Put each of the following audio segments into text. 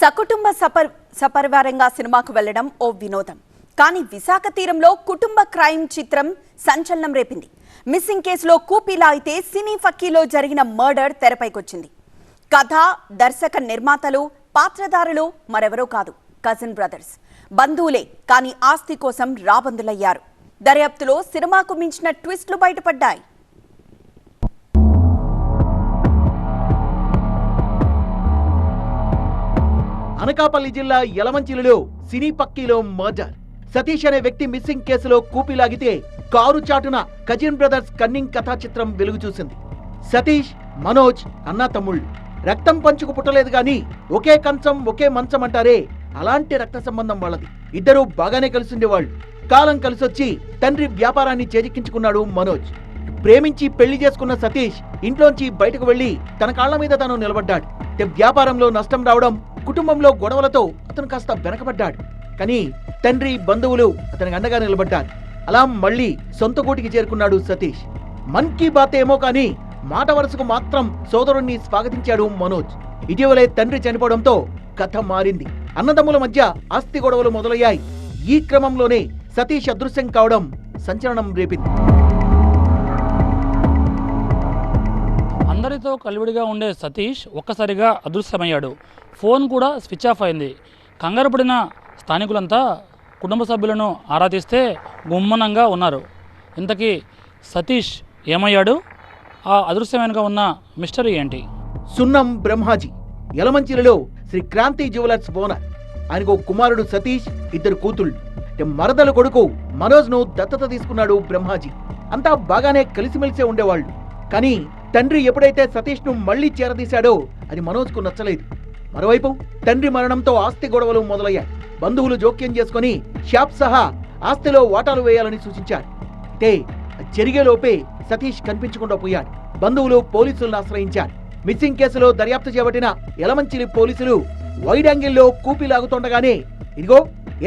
సకుటుంబ supper సపరివారంగా సినిమాకు వెళ్ళడం ఓ వినోదం. కానీ విశాఖ తీరంలో కుటుంబ క్రైమ్ చిత్రం సంచలనం రేపింది. మిస్సింగ్ కేసులో కూపీలా అయితే సినీ ఫక్కీలో జరిగిన మర్డర్ తెరపైకొచ్చింది. కథ దర్శక నిర్మాతలు పాత్రధారులు మరెవరో కాదు కజిన్ బ్రదర్స్. బంధువులే కానీ ఆస్తి కోసం రాబందులయ్యారు. దర్యాప్తులో సినిమాకు మించిన ట్విస్టులు బయటపడ్డాయి. అనకాపల్లి జిల్లా యలమంచిలిలో సినీ పక్కీలో మర్డర్. సతీష్ అనే వ్యక్తి మిస్సింగ్ కేసులో కూపిలాగితే కారు చాటున కజిన్ బ్రదర్స్ కన్నింగ్ కథా చిత్రం వెలుగు చూసింది. సతీష్ మనోజ్ అన్నా తమ్ముళ్ళు. రక్తం పంచుకు పుట్టలేదు గాని ఒకే కంచం ఒకే మంచం అంటారే అలాంటి రక్త సంబంధం వాళ్ళది. ఇద్దరూ బాగానే కలిసిండేవాళ్ళు. కాలం కలిసొచ్చి తండ్రి వ్యాపారాన్ని చేజిక్కించుకున్నాడు మనోజ్. ప్రేమించి పెళ్ళి చేసుకున్న సతీష్ ఇంట్లోంచి బయటకు వెళ్ళి తన కాళ్ళ మీద తను నిలబడ్డాడు. వ్యాపారంలో నష్టం రావడం కుటుంబంలో గొడవలతో అతను కాస్త వెనకబడ్డాడు. కానీ తండ్రి బంధువులు అతనికి అండగా నిలబడ్డారు. అలా మళ్ళీ సొంత గూటికి చేరుకున్నాడు సతీష్. మన్ కీ బాత్ ఏమో కానీ మాట వరుసకు మాత్రం సోదరుణ్ణి స్వాగతించాడు మనోజ్. ఇటీవలే తండ్రి చనిపోవడంతో కథ మారింది. అన్నదమ్ముల మధ్య ఆస్తి గొడవలు మొదలయ్యాయి. ఈ క్రమంలోనే సతీష్ అదృశ్యం కావడం సంచలనం రేపింది. అందరితో కలివిడిగా ఉండే సతీష్ ఒక్కసారిగా అదృశ్యమయ్యాడు. ఫోన్ కూడా స్విచ్ ఆఫ్ అయింది. కంగారుపడిన స్థానికులంతా కుటుంబ సభ్యులను ఆరా తీస్తే గుమ్మనంగా ఉన్నారు. ఇంతకీ సతీష్ ఏమయ్యాడు? ఆ అదృశ్యమైనగా ఉన్న మిస్టరీ ఏంటి? సున్నం బ్రహ్మాజీ యలమంచిలలో శ్రీ క్రాంతి జ్యువెలర్స్ ఓనర్. ఆయనకు కుమారుడు సతీష్ ఇద్దరు కూతుళ్ళు. మరదల కొడుకు మనోజ్ను దత్తత తీసుకున్నాడు బ్రహ్మాజీ. అంతా బాగానే కలిసిమెలిసే ఉండేవాళ్ళు. కానీ తండ్రి ఎప్పుడైతే సతీష్ను మళ్ళీ చేరదీశాడో అది మనోజ్కు నచ్చలేదు. మరోవైపు తండ్రి మరణంతో ఆస్తి గొడవలు మొదలయ్యాయి. బంధువులు జోక్యం చేసుకుని షాప్ సహా ఆస్తిలో వాటాలు వేయాలని సూచించారు. అయితే జరిగేలోపే సతీష్ కనిపించకుండా పోయాడు. బంధువులు పోలీసులను ఆశ్రయించారు. మిస్సింగ్ కేసులో దర్యాప్తు చేపట్టిన యలమంచిలి పోలీసులు వైడ్ యాంగిల్లో కూపి లాగుతుండగానే ఇదిగో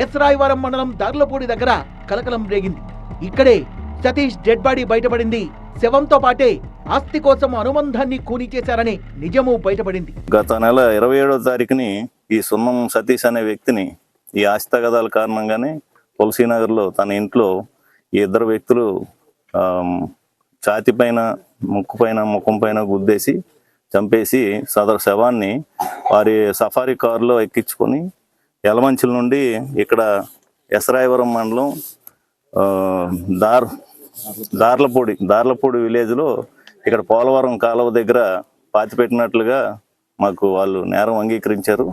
ఎస్ రాయవరం మండలం దార్లపూడి దగ్గర కలకలం రేగింది. ఇక్కడే సతీష్ డెడ్ బాడీ బయటపడింది. శవంతో పాటే ఆస్తి కోసం అనుబంధాన్ని కూని చేశారని నిజము బయటపడింది. గత నెల ఇరవై ఏడో తారీఖుని ఈ సున్నం సతీష్ అనే వ్యక్తిని ఈ ఆస్తి ఆస్తితగదాల కారణంగానే తులసీనగర్లో తన ఇంట్లో ఈ ఇద్దరు వ్యక్తులు ఛాతి పైన ముక్కు పైన ముఖం పైన గుద్దేసి చంపేసి సదరు శవాన్ని వారి సఫారీ కారులో ఎక్కించుకొని యలమంచిల నుండి ఇక్కడ ఎసరాయవరం మండలం దార్ దార్లపూడి దార్లపూడి విలేజ్లో ఇక్కడ పోలవరం కాలువ దగ్గర పాతిపెట్టినట్లుగా మాకు వాళ్ళు నేరం అంగీకరించారు.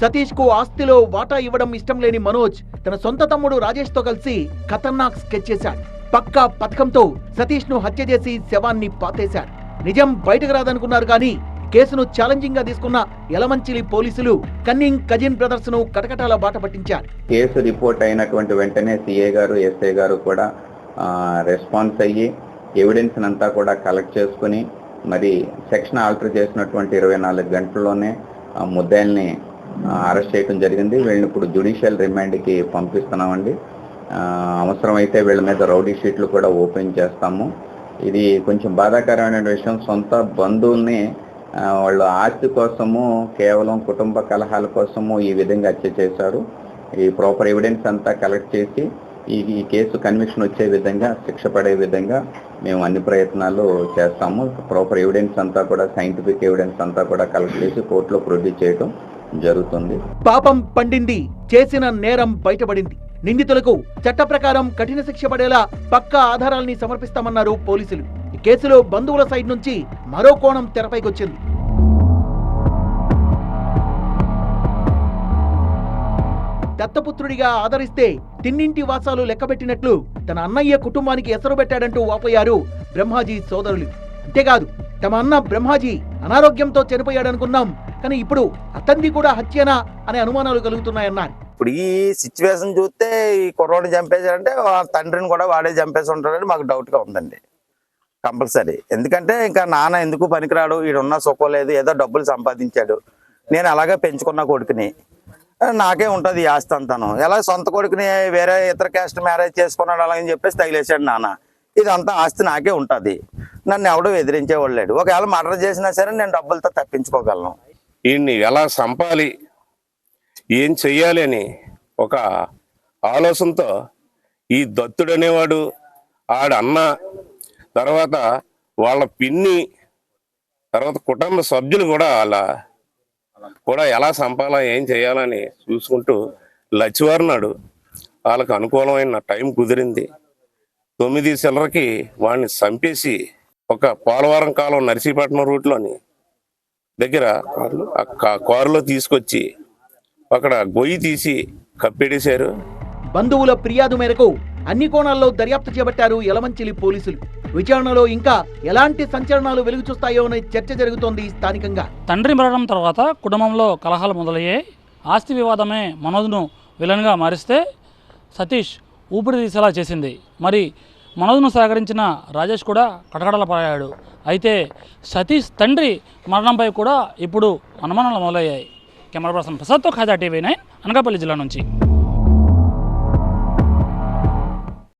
సతీష్కు ఆస్తిలో వాటా ఇవ్వడం ఇష్టం లేని మనోజ్ తన సొంత తమ్ముడు రాజేష్తో కలిసి ఖతర్నాక్ స్కెచ్ చేశాడు. పక్కా పథకంతో సతీష్ను హత్య చేసి శవాన్ని పాతేశాడు. నిజం బయటకు రాదనుకున్నారు కానీ కేసును ఛాలెంజింగ్గా తీసుకున్న యలమంచిలి పోలీసులు కన్నింగ్ కజిన్ బ్రదర్స్ను కటకటాల బాట పట్టించారు. కేసు రిపోర్ట్ అయినటువంటి వెంటనే సిఏ గారు ఎస్ఐ గారు కూడా రెస్పాన్స్ అయ్యి ఎవిడెన్స్ అంతా కూడా కలెక్ట్ చేసుకుని మరి సెక్షన్ ఆల్టర్ చేసినటువంటి ఇరవై నాలుగు గంటల్లోనే ముద్దాయిల్ని అరెస్ట్ చేయడం జరిగింది. వీళ్ళని ఇప్పుడు జ్యుడిషియల్ రిమాండ్కి పంపిస్తున్నామండి. అవసరమైతే వీళ్ళ మీద రౌడీ షీట్లు కూడా ఓపెన్ చేస్తాము. ఇది కొంచెం బాధాకరమైన విషయం. సొంత బంధువుల్ని వాళ్ళు ఆస్తి కోసము కేవలం కుటుంబ కలహాల కోసము ఈ విధంగా హత్య చేశారు. ఈ ప్రాపర్ ఎవిడెన్స్ అంతా కలెక్ట్ చేసి ఈ ఈ కేసు కన్విక్షన్ వచ్చే విధంగా శిక్ష పడే విధంగా మేము అన్ని ప్రయత్నాలు చేస్తాము. ప్రాపర్ ఎవిడెన్స్ అంతా కూడా సైంటిఫిక్ ఎవిడెన్స్ అంతా కూడా కలెక్ట్ చేసి కోర్టులో ప్రొడ్యూస్ చేయడం జరుగుతుంది. పాపం పండింది చేసిన నేరం బయటపడింది. నిందితులకు చట్ట ప్రకారం కఠిన శిక్ష పడేలా పక్కా ఆధారాల్ని సమర్పిస్తామన్నారు పోలీసులు. ఈ కేసులో బంధువుల సైడ్ నుంచి మరో కోణం తెరపైకొచ్చింది దత్తపుత్రుడిగా ఆదరిస్తే తిన్నింటి వాసాలు లెక్కబెట్టినట్లు తన అన్నయ్య కుటుంబానికి ఎసరు పెట్టాడంటూ వాపోయారు బ్రహ్మాజీ సోదరులు. అంతేకాదు తమ అన్న బ్రహ్మాజీ అనారోగ్యంతో చనిపోయాడనుకున్నాం కానీ ఇప్పుడు అతన్ని కూడా హత్యనా అనే అనుమానాలు కలుగుతున్నాయన్నారు. ఇప్పుడు ఈ సిచ్యువేషన్ చూస్తే ఈ కుర్రోడిని చంపేశారంటే వాళ్ళ తండ్రిని కూడా వాడే చంపేసి ఉంటాడని మాకు డౌట్గా ఉందండి. కంపల్సరీ. ఎందుకంటే ఇంకా నాన్న ఎందుకు పనికిరాడు? ఈడున్న సుఖం లేదు ఏదో డబ్బులు సంపాదించాడు. నేను అలాగే పెంచుకున్న కొడుకుని. నాకే ఉంటుంది ఆస్తి అంతాను. ఎలా సొంత కొడుకుని వేరే ఇతర క్యాస్ట్ మ్యారేజ్ చేసుకున్నాడు అలాగని చెప్పేసి తగిలేశాడు నాన్న. ఇదంతా ఆస్తి నాకే ఉంటుంది. నన్ను ఎవడో ఎదిరించేవాడు లేడు. ఒకవేళ మర్డర్ చేసినా సరే నేను డబ్బులతో తప్పించుకోగలను. ఈయన్ని ఎలా సంపాలి? ఏం చెయ్యాలి అని ఒక ఆలోచనతో ఈ దత్తుడు అనేవాడు ఆడ అన్న తర్వాత వాళ్ళ పిన్ని తర్వాత కుటుంబ సభ్యులు కూడా అలా కూడా ఎలా సంపాలా ఏం చేయాలని చూసుకుంటూ లచ్చివారినాడు వాళ్ళకు అనుకూలమైన టైం కుదిరింది. తొమ్మిది చిల్లరకి వాడిని చంపేసి ఒక పోలవరం కాలం నర్సీపట్నం రూట్లోని దగ్గర వాళ్ళు ఆ కారులో తీసుకొచ్చి అక్కడ గొయ్యి తీసి కప్పెడేశారు. బంధువుల ఫిర్యాదు మేరకు అన్ని కోణాల్లో దర్యాప్తు చేపట్టారు యలమంచిలి పోలీసులు. విచారణలో ఇంకా ఎలాంటి సంచలనాలు వెలుగు చూస్తాయోనే చర్చ జరుగుతోంది స్థానికంగా. తండ్రి మరణం తర్వాత కుటుంబంలో కలహాలు మొదలయ్యాయి. ఆస్తి వివాదమే మనోజ్ను విలన్గా మారిస్తే సతీష్ ఊపిరి తీసేలా చేసింది. మరి మనోజ్ను సహకరించిన రాజేష్ కూడా కటకడలపడాడు అయితే సతీష్ తండ్రి మరణంపై కూడా ఇప్పుడు అనుమానాలు మొదలయ్యాయి. కెమెరా పర్సన్ ప్రసాద్తో ఖాజా టీవీ నైన్ అనకాపల్లి జిల్లా నుంచి.